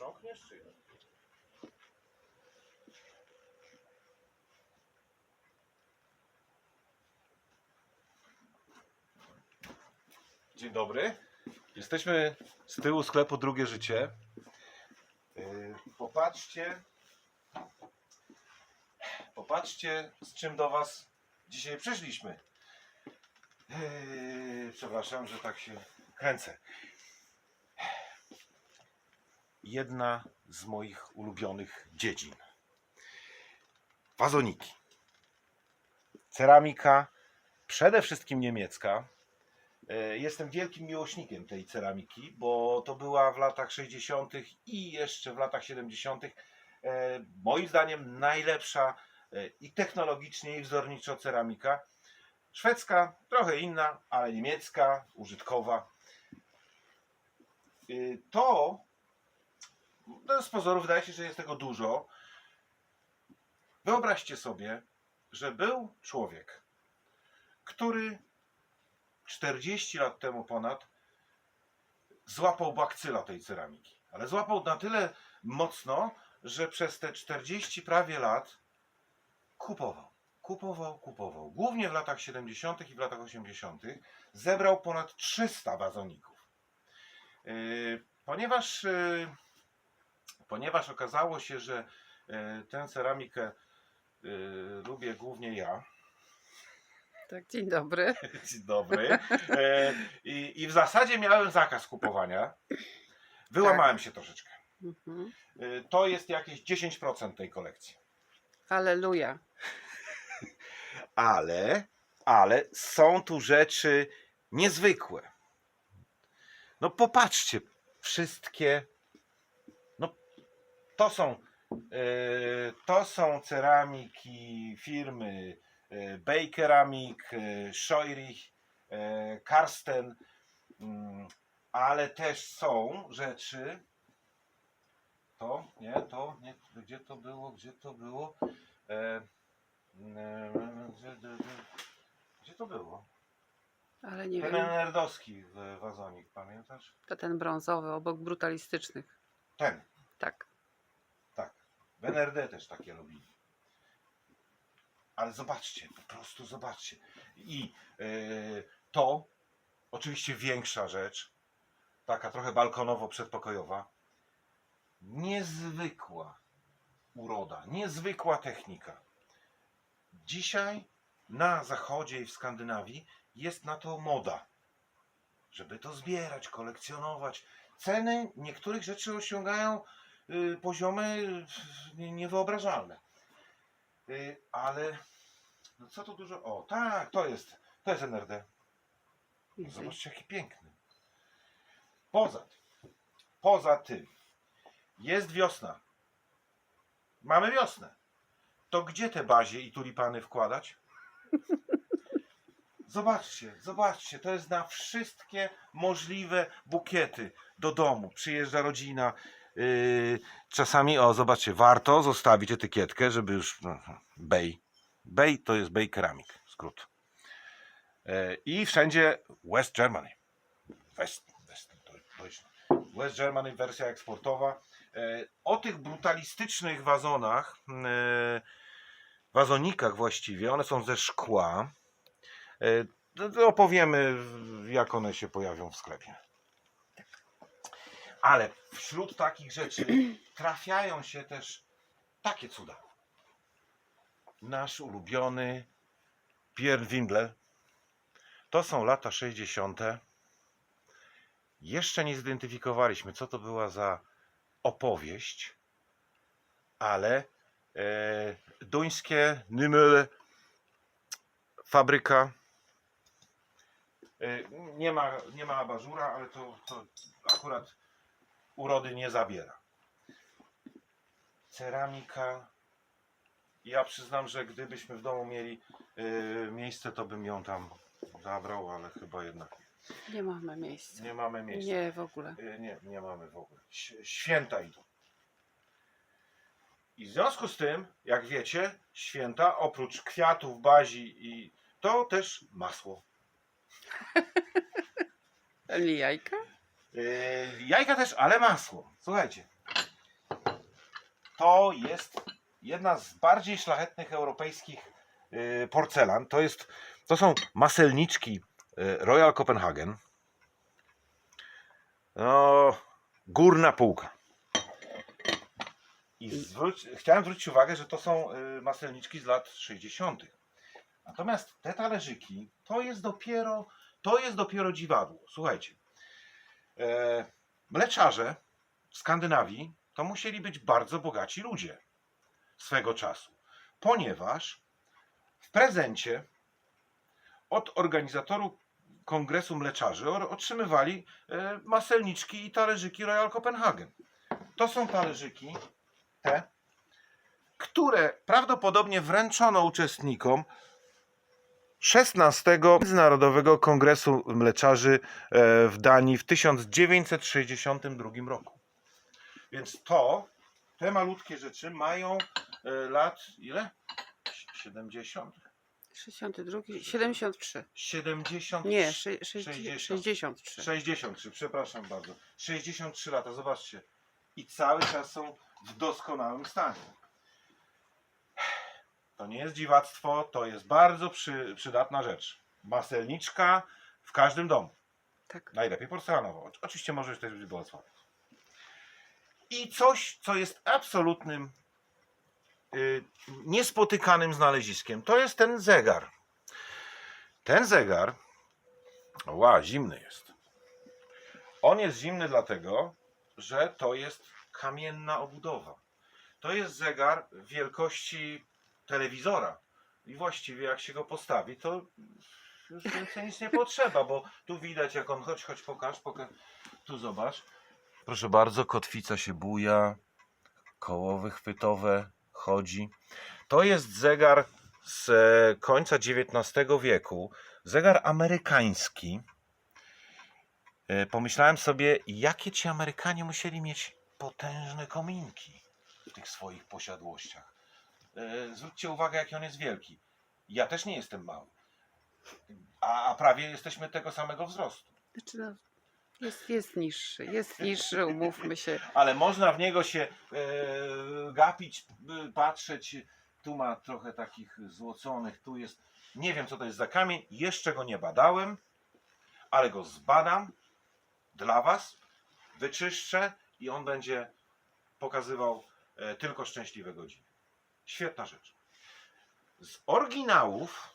Sprzątniesz czy? Dzień dobry. Jesteśmy z tyłu sklepu Drugie Życie. Yy, Popatrzcie. Popatrzcie, z czym do Was dzisiaj przyszliśmy. Yy, Przepraszam, że tak się kręcę. Jedna z moich ulubionych dziedzin. Wazoniki. Ceramika, przede wszystkim niemiecka. E, Jestem wielkim miłośnikiem tej ceramiki, bo to była w latach 60. i jeszcze w latach 70. e, moim zdaniem najlepsza e, i technologicznie, i wzorniczo ceramika. Szwedzka, trochę inna, ale niemiecka, użytkowa. To, no z pozoru wydaje się, że jest tego dużo. Wyobraźcie sobie, że był człowiek, który 40 lat temu ponad złapał bakcyla tej ceramiki. Ale złapał na tyle mocno, że przez te 40 prawie lat kupował. Kupował, kupował. Głównie w latach 70. i w latach 80. zebrał ponad 300 wazoników. Yy, Ponieważ, yy, ponieważ okazało się, że yy, tę ceramikę yy, lubię głównie ja, Tak, dzień dobry. Dzień dobry. E, i, I w zasadzie miałem zakaz kupowania. Wyłamałem się troszeczkę. Mhm. E, to jest jakieś 10% tej kolekcji. Halleluja. Ale, ale są tu rzeczy niezwykłe. No popatrzcie, wszystkie. To są. e, to są ceramiki firmy e, Bakeramik, e, Scheurich, Karsten, mm, ale też są rzeczy. To, nie, to, nie, gdzie to było, gdzie to było? Gdzie, gdzie, gdzie to było? Ale nie Ten wiem, nerdowski w- wazonik, pamiętasz? to ten brązowy obok brutalistycznych. Ten, Tak. W NRD też takie robili. Ale zobaczcie, po prostu zobaczcie. I e, to, oczywiście większa rzecz, taka trochę balkonowo-przedpokojowa, niezwykła uroda, niezwykła technika. Dzisiaj na zachodzie i w Skandynawii jest na to moda, żeby to zbierać, kolekcjonować. Ceny niektórych rzeczy osiągają poziomy y, nie- niewyobrażalne. Y, ale no co tu dużo. O, tak, to jest, to jest NRD. Zobaczcie, jaki piękny. Poza tym, poza tym, jest wiosna. Mamy wiosnę. To gdzie te bazie i tulipany wkładać? Zobaczcie, zobaczcie, to jest na wszystkie możliwe bukiety do domu. Przyjeżdża rodzina. Yy, czasami, o, zobaczcie, warto zostawić etykietkę, żeby już. No, Bay. Bay to jest Bay Ceramic, skrót. Yy, I wszędzie West Germany. West, West. West Germany, wersja eksportowa. E, O tych brutalistycznych wazonach, wazonikach właściwie, one są ze szkła. Opowiemy, jak one się pojawią w sklepie. Ale wśród takich rzeczy trafiają się też takie cuda. Nasz ulubiony Pierre Windler. To są lata 60. Jeszcze nie zidentyfikowaliśmy, co to była za opowieść, ale e, duńskie Nymel fabryka. E, nie, ma, nie ma abażura, ale to, to akurat urody nie zabiera. Ceramika. Ja przyznam, że gdybyśmy w domu mieli e, miejsce, to bym ją tam zabrał, ale chyba jednak nie. Nie mamy miejsca. Nie mamy miejsca. Nie, w ogóle. Y, Nie, nie mamy w ogóle. Ś- Święta idą. I w związku z tym, jak wiecie, święta oprócz kwiatów, bazi i to też masło. Jajka? Yy, jajka też, ale masło. Słuchajcie. to jest jedna z bardziej szlachetnych europejskich y, porcelan. To, jest, to są maselniczki y, Royal Copenhagen. No, górna półka. I zwróć, chciałem zwrócić uwagę, że to są maselniczki z lat 60. Natomiast te talerzyki to jest dopiero, to jest dopiero dziwadło. Słuchajcie, e, mleczarze w Skandynawii to musieli być bardzo bogaci ludzie swego czasu, ponieważ w prezencie od organizatorów Kongresu Mleczarzy otrzymywali e, maselniczki i talerzyki Royal Copenhagen. To są talerzyki te, które prawdopodobnie wręczono uczestnikom 16 Międzynarodowego Kongresu Mleczarzy e, w Danii w 1962 roku. Więc to, te malutkie rzeczy mają e, lat ile? 70? 62, 73. 70? Nie, sze, sze, 60. 63. 63, przepraszam bardzo. 63 lata, zobaczcie. I cały czas są w doskonałym stanie. To nie jest dziwactwo, to jest bardzo przy, przydatna rzecz. Maselniczka w każdym domu. Tak. Najlepiej porcelanowo. Oczy- Oczywiście może też być błogosławiec. I coś, co jest absolutnym y, niespotykanym znaleziskiem, to jest ten zegar. Ten zegar, ła, zimny jest. On jest zimny dlatego, że to jest kamienna obudowa. To jest zegar wielkości telewizora. I właściwie jak się go postawi, to już więcej nic nie potrzeba, bo tu widać jak on, chodź, chodź, pokaż, pokaż. Tu zobacz. Proszę bardzo, kotwica się buja, koło wychwytowe chodzi. To jest zegar z e, końca XIX wieku, zegar amerykański. E, Pomyślałem sobie, jakie ci Amerykanie musieli mieć potężne kominki w tych swoich posiadłościach. E, Zwróćcie uwagę, jaki on jest wielki. Ja też nie jestem mały. A, a prawie jesteśmy tego samego wzrostu. Znaczy no, jest, jest niższy, jest niższy, umówmy się. Ale można w niego się e, gapić, patrzeć. Tu ma trochę takich złoconych, tu jest. Nie wiem, co to jest za kamień. Jeszcze go nie badałem, ale go zbadam dla Was, wyczyszczę i on będzie pokazywał e, tylko szczęśliwe godziny. Świetna rzecz. Z oryginałów,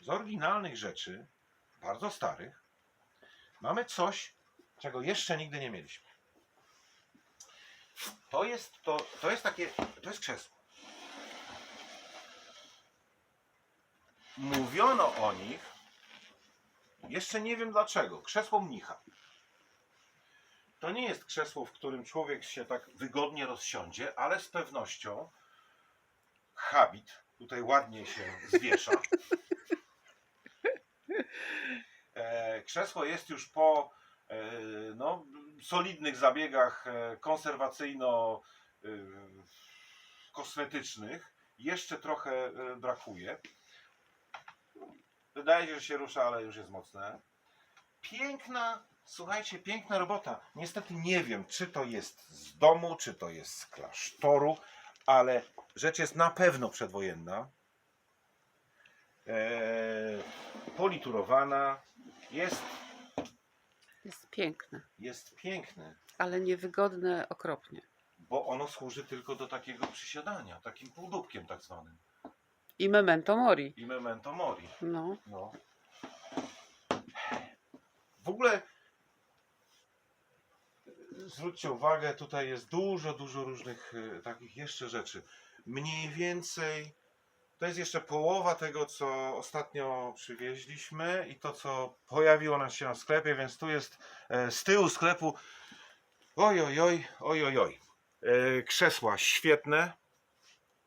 z oryginalnych rzeczy, bardzo starych, mamy coś, czego jeszcze nigdy nie mieliśmy. To jest, to, to jest takie, to jest krzesło. Mówiono o nich, jeszcze nie wiem dlaczego, krzesło mnicha. To nie jest krzesło, w którym człowiek się tak wygodnie rozsiądzie, ale z pewnością habit tutaj ładnie się zwiesza. E, krzesło jest już po e, no, solidnych zabiegach e, konserwacyjno e, kosmetycznych. Jeszcze trochę brakuje. Wydaje się, że się rusza, ale już jest mocne. Piękna, słuchajcie, piękna robota. Niestety nie wiem, czy to jest z domu, czy to jest z klasztoru, ale rzecz jest na pewno przedwojenna. Eee, politurowana. Jest, Jest piękne, jest piękny, ale niewygodne okropnie. bo ono służy tylko do takiego przysiadania, takim półdubkiem tak zwanym. I memento mori. I memento mori. No, No. W ogóle zwróćcie uwagę, tutaj jest dużo, dużo różnych e, takich jeszcze rzeczy. Mniej więcej to jest jeszcze połowa tego, co ostatnio przywieźliśmy i to, co pojawiło nam się na sklepie, więc tu jest e, z tyłu sklepu oj, oj, oj, oj, oj, oj. E, Krzesła świetne,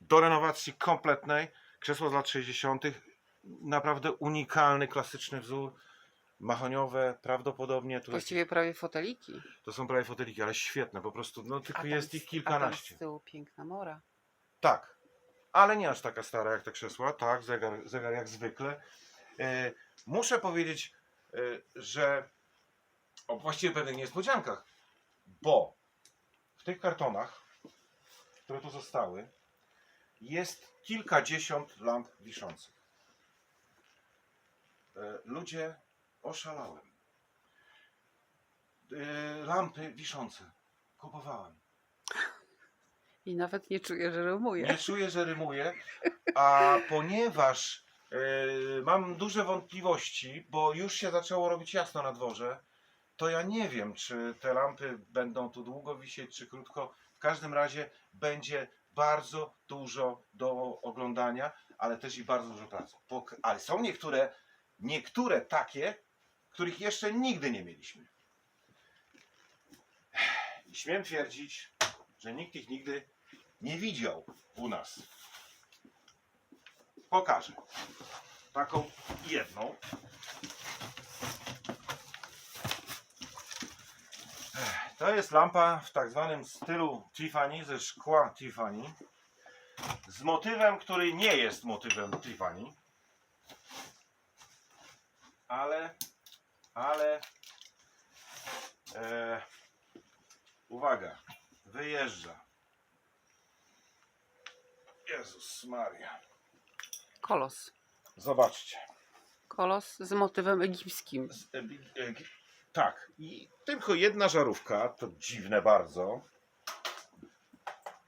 do renowacji kompletnej. Krzesło z lat 60 naprawdę unikalny, klasyczny wzór. Mahoniowe, prawdopodobnie. Tu właściwie prawie foteliki. to są prawie foteliki, ale świetne, po prostu. No tylko tam jest ich A tam kilkanaście. z tyłu piękna mora. Tak, ale nie aż taka stara jak te krzesła. Tak, zegar, zegar jak zwykle. E, muszę powiedzieć, e, że o właściwie pewnych niespodziankach, bo w tych kartonach które tu zostały, jest kilkadziesiąt lamp wiszących. E, Ludzie, oszalałem. Lampy wiszące kupowałem. I nawet nie czuję, że rymuje. Nie czuję, że rymuję, a ponieważ e, mam duże wątpliwości, bo już się zaczęło robić jasno na dworze, to ja nie wiem, czy te lampy będą tu długo wisieć, czy krótko. W każdym razie będzie bardzo dużo do oglądania, ale też i bardzo dużo pracy. Ale są niektóre, niektóre takie, których jeszcze nigdy nie mieliśmy. I śmiem twierdzić, że nikt ich nigdy nie widział u nas. Pokażę. Taką jedną. To jest lampa w tak zwanym stylu Tiffany, ze szkła Tiffany. Z motywem, który nie jest motywem Tiffany. Ale, ale, e, uwaga, wyjeżdża. Jezus Maria. Kolos. Zobaczcie. Kolos z motywem egipskim. Z Tak. I tylko jedna żarówka, to dziwne bardzo.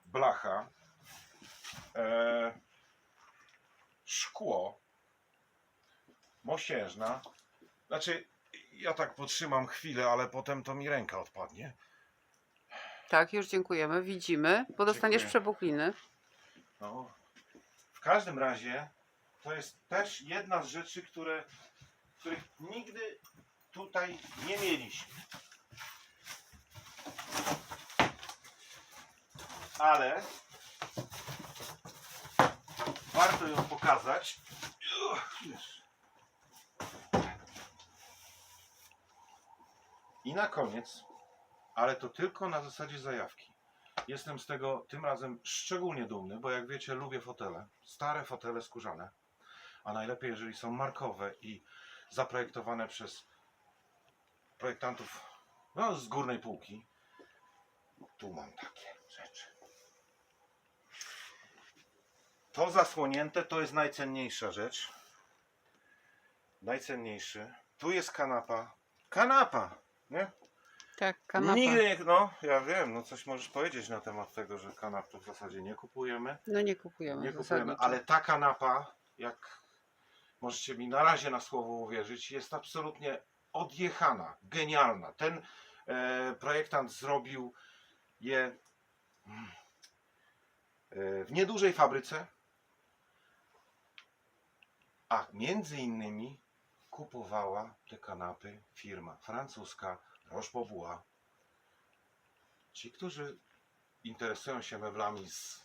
Blacha. E, szkło. Mosiężna. Znaczy, ja tak potrzymam chwilę, ale potem to mi ręka odpadnie. Tak, już dziękujemy. Widzimy, bo dostaniesz Dziękuję. przepukliny. No. W każdym razie to jest też jedna z rzeczy, które, których nigdy tutaj nie mieliśmy. Ale warto ją pokazać. I na koniec, ale to tylko na zasadzie zajawki. Jestem z tego tym razem szczególnie dumny, bo jak wiecie, lubię fotele. Stare fotele skórzane. A najlepiej, jeżeli są markowe i zaprojektowane przez projektantów no, z górnej półki. Tu mam takie rzeczy. To zasłonięte to jest najcenniejsza rzecz. Najcenniejszy. Tu jest kanapa. Kanapa! Nie? Tak, kanapa. Nigdy nie, no ja wiem, no coś możesz powiedzieć na temat tego, że kanap to w zasadzie nie kupujemy. No nie kupujemy. Nie kupujemy, zasadniczo. ale ta kanapa, jak możecie mi na razie na słowo uwierzyć, jest absolutnie odjechana, genialna. Ten e, projektant zrobił je mm, e, w niedużej fabryce, a między innymi kupowała te kanapy firma francuska Roche-Beaubois. Ci, którzy interesują się meblami z,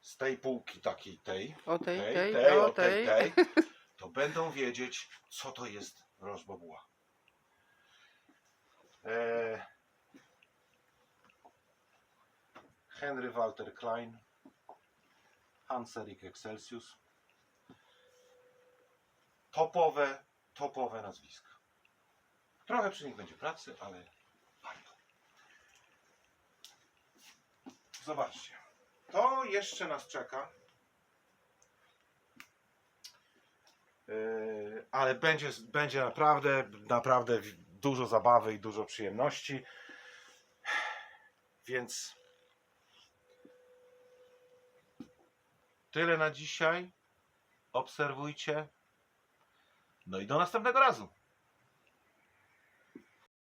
z tej półki takiej tej, O tej, tej, tej, tej, o tej, tej. to będą wiedzieć, co to jest Roche-Beaubois. Eee, Henry Walter Klein, Hans-Erik Excelsius. Topowe, topowe nazwiska. Trochę przy nich będzie pracy, ale warto. Zobaczcie. To jeszcze nas czeka. Yy, ale będzie, będzie naprawdę, naprawdę dużo zabawy i dużo przyjemności. Więc tyle na dzisiaj. Obserwujcie. No i do następnego razu.